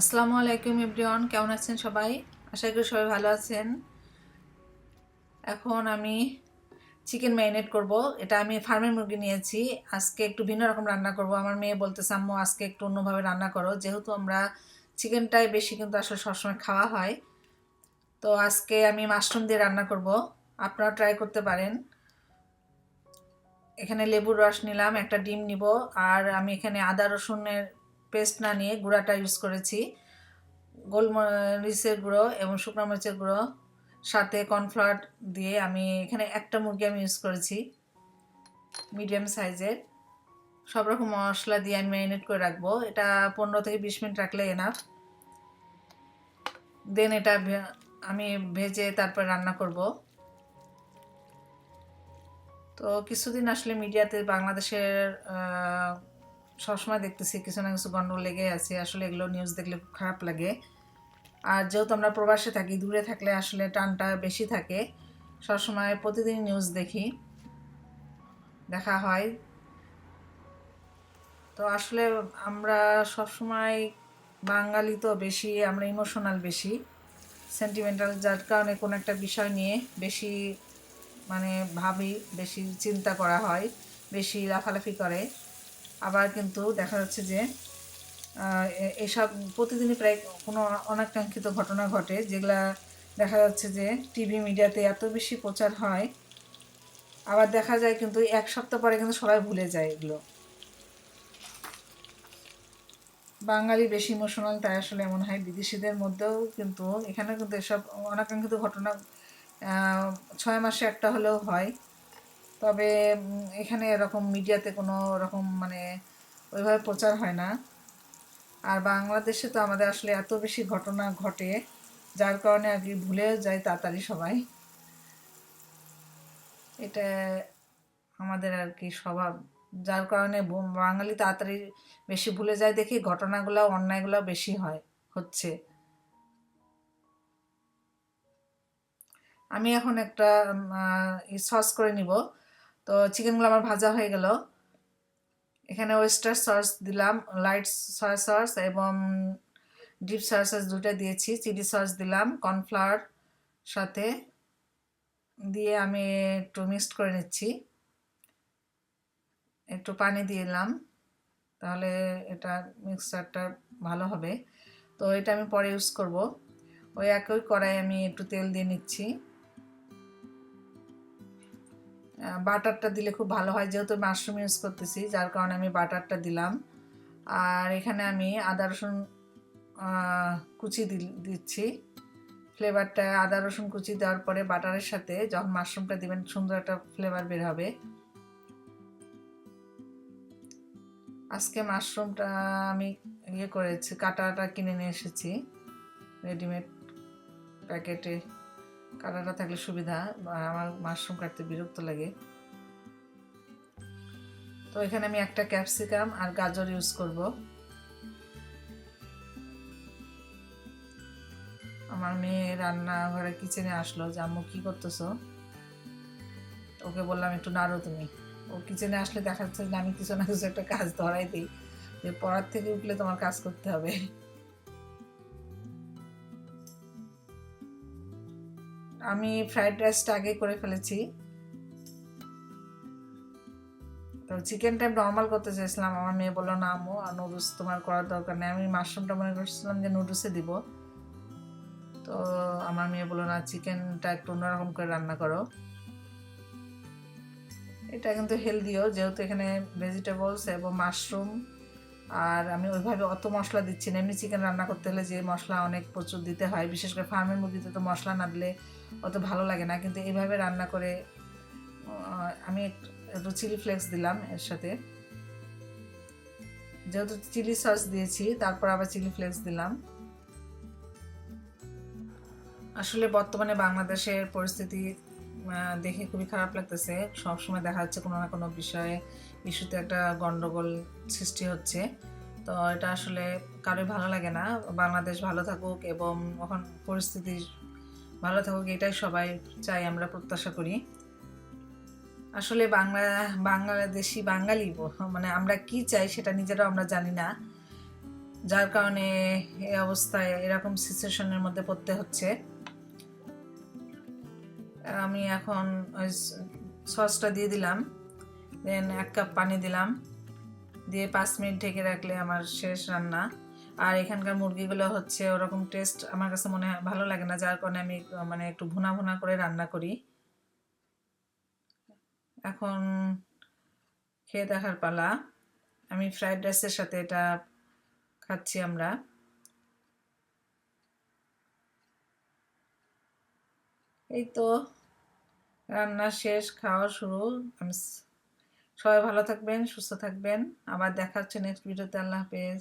আসসালামু আলাইকুম এভরিওয়ান, কেমন আছেন সবাই? আশা করি সবাই ভালো আছেন। এখন আমি চিকেন ম্যারিনেট করব। এটা আমি ফার্মের মুরগি নিয়েছি। আজকে একটু ভিন্ন রকম রান্না করব। আমার মেয়ে বলতে আম্মু, আজকে একটু অন্যভাবে রান্না করো। যেহেতু আমরা চিকেনটাই বেশি কিন্তু আসলে সবসময় খাওয়া হয়। তো আজকে আমি মাশরুম দিয়ে রান্না করব। আপনারা ট্রাই করতে পারেন। এখানে লেবুর রস নিলাম, একটা ডিম নিব, আর আমি এখানে আদা রসুনের পেস্ট না নিয়ে গুঁড়াটা ইউজ করেছি। গোলমরিচের গুঁড়ো এবং শুকনো মরিচের গুঁড়ো সাথে কর্নফ্লাওয়ার দিয়ে আমি এখানে একটা মুরগি আমি ইউজ করেছি। মিডিয়াম সাইজের সব রকম মশলা দিয়ে আমি ম্যারিনেট করে রাখব। এটা পনেরো থেকে বিশ মিনিট রাখলে এনাফ দেন এটা আমি ভেজে তারপর রান্না করব। তো কিছুদিন আসলে মিডিয়াতে বাংলাদেশের সবসময় দেখতেছি, কিছু না কিছু গন্ডগোল লেগে আছে। আসলে এগুলো নিউজ দেখলে খুব খারাপ লাগে। আর যেহেতু আমরা প্রবাসে থাকি, দূরে থাকলে আসলে টানটা বেশি থাকে। সবসময় প্রতিদিন নিউজ দেখি। দেখা হয়। তো আসলে আমরা সবসময় বাঙালি তো বেশি, আমরা ইমোশনাল বেশি। সেন্টিমেন্টাল যার কারণে কোনো একটা বিষয় নিয়ে বেশি মানে ভাবি, বেশি চিন্তা করা হয়, বেশি লাফালাফি করে। আবার কিন্তু দেখা যাচ্ছে যে এসব প্রতিদিনই প্রায় কোনো অনাকাঙ্ক্ষিত ঘটনা ঘটে, যেগুলা দেখা যাচ্ছে যে টিভি মিডিয়াতে এত বেশি প্রচার হয়। আবার দেখা যায় কিন্তু এক সপ্তাহ পরে কিন্তু সবাই ভুলে যায় এগুলো। বাঙালি বেশি ইমোশনাল তাই আসলে এমন হয়। বিদেশিদের মধ্যেও কিন্তু এখানে কিন্তু এসব অনাকাঙ্ক্ষিত ঘটনা ছয় মাসে একটা হলেও হয়। তবে এখানে এরকম মিডিয়াতে কোনো রকম মানে ওইভাবে প্রচার হয় না। আর বাংলাদেশে তো আমাদের আসলে এত বেশি ঘটনা ঘটে, যার কারণে আর কি ভুলে যায় তাড়াতাড়ি সবাই। এটা আমাদের আর কি স্বভাব, যার কারণে বাঙালি তাড়াতাড়ি বেশি ভুলে যায় দেখি ঘটনাগুলো, অন্যায়গুলো বেশি হয়, হচ্ছে। আমি এখন একটা সস করে নিব। তো চিকেনগুলো আমার ভাজা হয়ে গেল। এখানে ওয়েস্টার সস দিলাম লাইট সয়া সস এবং ডিপ সয়া সস দুটো দিয়েছি চিলি সস দিলাম কর্নফ্লাওয়ার সাথে দিয়ে আমি একটু মিক্সড করে নিচ্ছি। একটু পানি দিলাম, তাহলে এটা মিক্সারটা ভালো হবে। তো এটা আমি পরে ইউজ করব। ওই একই কড়াই আমি একটু তেল দিয়ে নিচ্ছি। বাটারটা দিলে খুব ভালো হয়, যেহেতু মাশরুম ইউজ করতেছি, যার কারণে আমি বাটারটা দিলাম। আর এখানে আমি আদা, রসুন কুচি দিচ্ছি। ফ্লেভারটা আদা, রসুন কুচি দেওয়ার পরে বাটারের সাথে যখন মাশরুমটা দিবেন, সুন্দর একটা ফ্লেভার বের হবে। আজকে মাশরুমটা আমি ইয়ে করেছি, কাটাটা কিনে নিয়ে এসেছি, রেডিমেড প্যাকেটে। কাটাটা থাকলে সুবিধা আমার মাশরুম কাটতে বিরক্ত লাগে। তো এখানে আমি একটা ক্যাপসিকাম আর গাজর ইউজ করব। আমার মেয়ে রান্নাঘরে কিচেনে আসলো যে, আম্মু, কী করতেছো? ওকে বললাম, একটু নাড়ো তুমি। ও কিচেনে আসলে দেখা যাচ্ছে যে, আমি কিছু না কিছু একটা কাজ ধরাই দিই। যে, পড়ার থেকে উঠলে তোমার কাজ করতে হবে। আমি ফ্রাইড রাইসটা আগে করে ফেলেছি। তো চিকেনটা আমি নর্মাল করতে চাইছিলাম, আমার মেয়ে বলল, না আমো আর নুডলস তোমার করার দরকার নেই। আমি মাশরুমটা মনে করছিলাম যে নুডলসে দিব। তো আমার মেয়ে বলল, না চিকেনটা একটু অন্যরকম করে রান্না করো। এটা কিন্তু হেলদিও যেহেতু এখানে ভেজিটেবলস এবং মাশরুম আর আমি ওইভাবে অত মশলা দিচ্ছি না। এমনি চিকেন রান্না করতে হলে যে মশলা অনেক প্রচুর দিতে হয়, বিশেষ করে ফার্মের মুরগিতে তো মশলা না দিলে অত ভালো লাগে না। কিন্তু এইভাবে রান্না করে আমি একটু চিলি ফ্লেক্স দিলাম এর সাথে। যেহেতু চিলি সস দিয়েছি, তারপর আবার চিলি ফ্লেক্স দিলাম। আসলে বর্তমানে বাংলাদেশের পরিস্থিতি দেখে খুবই খারাপ লাগতেছে। সবসময় দেখা যাচ্ছে কোনো না কোনো বিষয়ে ইস্যুতে একটা গণ্ডগোল সৃষ্টি হচ্ছে। তো এটা আসলে কারোই ভালো লাগে না। বাংলাদেশ ভালো থাকুক এবং এখন পরিস্থিতি ভালো থাকুক, এটাই সবাই চাই আমরা প্রত্যাশা করি। আসলে বাংলা, বাংলাদেশি বাঙালি মানে আমরা কি চাই সেটা নিজেরাও আমরা জানি না। যার কারণে এই অবস্থায় এরকম সিচুয়েশনের মধ্যে পড়তে হচ্ছে। আমি এখন ওই সসটা দিয়ে দিলাম। দেন এক কাপ পানি দিলাম। দিয়ে পাঁচ মিনিট ঢেকে রাখলে আমার শেষ রান্না। আর এখানকার মুরগিগুলো হচ্ছে ওরকম টেস্ট আমার কাছে মনে হয় ভালো লাগে না, যার কারণে আমি মানে একটু ভুনা ভুনা করে রান্না করি। এখন খেয়ে দেখার পালা। আমি ফ্রাইড রাইসের সাথে এটা খাচ্ছি আমরা। এই তো। রান্না শেষ, খাওয়া শুরু। আমি সবাই ভালো থাকবেন, সুস্থ থাকবেন। আবার দেখা হচ্ছে নেক্সট ভিডিওতে আল্লাহ হাফেজ।